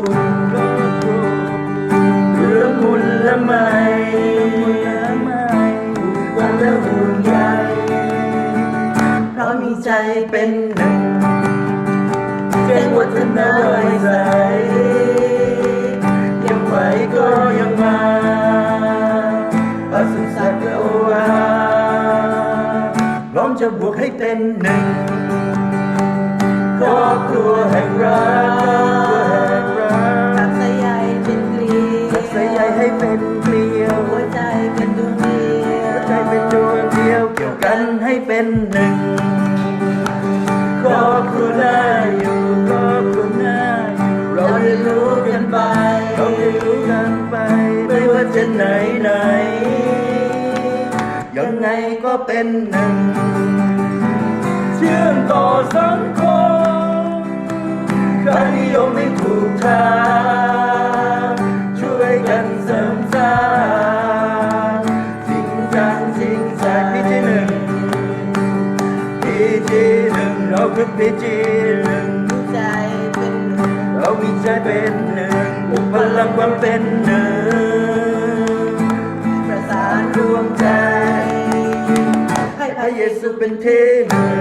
เรื่มุลละไมวันละห่วงใยเพราะมีใจเป็นหนึ่งแจ้งวัฒนาลอยใสยังไหวก็ยังมาประสุสัตว์โอวาพร้อมจะบวกให้เป็นหนึ่งครอบครัวแห่งรัก เป็นดวงเดียวใจเป็นดวงเดียวเกี่ยวกันให้เป็นหนึ่งครอบครัวน่าอยู่ครอบครัวน่าอยู่เราเรียนรู้กันไปเราเรียนรู้กันไป ไม่ว่าจะไหนไหนยังไงก็เป็นหนึ่ง เชื่อมต่อสังคมค่านิยมไม่ถูกทาง พี่ที่หนึ่งเราคือพีจีหนึ่งใจเป็นหนึ่งเรามีใจเป็นหนึ่งปลุกพลังความเป็นหนึ่งประสานรวมใจ ให้พระเยซูเป็นที่หนึ่ง